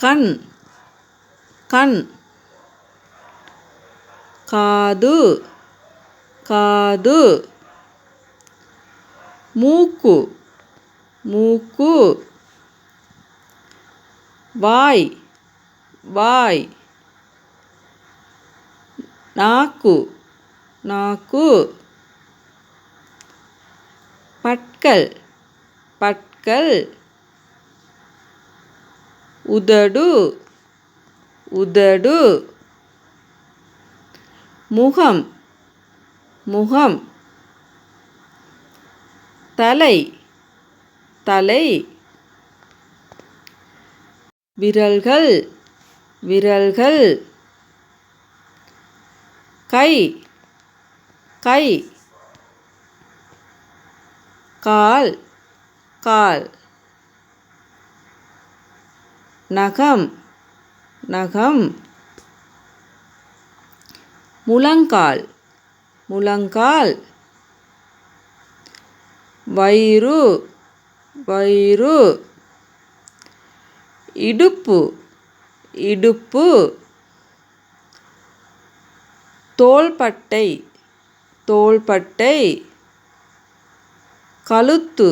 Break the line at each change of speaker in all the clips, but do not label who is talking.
கண். கண். காது. காது. மூக்கு. மூக்கு. வாய். வாய். நாக்கு. நாக்கு. பட்கள். பட்கள். உதடு உதடு. முகம் முகம். தலை தலை. விரல்கள் விரல்கள். கை கை. கால் கால். நகம் நகம். முழங்கால் முழங்கால். வயிறு வயிறு. இடுப்பு இடுப்பு. தோள்பட்டை தோள்பட்டை. கழுத்து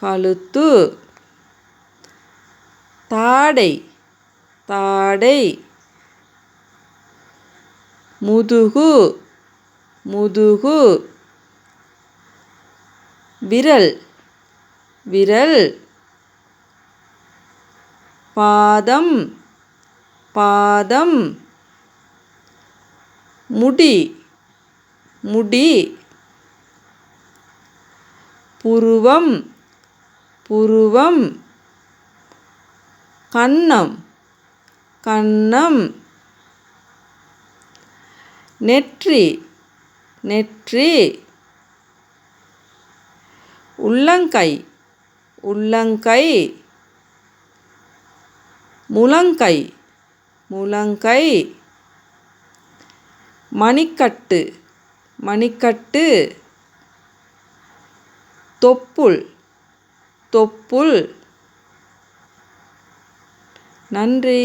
கழுத்து. தாடை தாடை. முதுகு முதுகு. விரல் விரல். பாதம் பாதம். முடி முடி. புருவம் புருவம். கன்னம் கன்னம் நெற்றி. நெற்றி. உள்ளங்கை. உள்ளங்கை. முழங்கை. முழங்கை. மணிக்கட்டு. மணிக்கட்டு. தொப்புள். தொப்புள். நன்றி.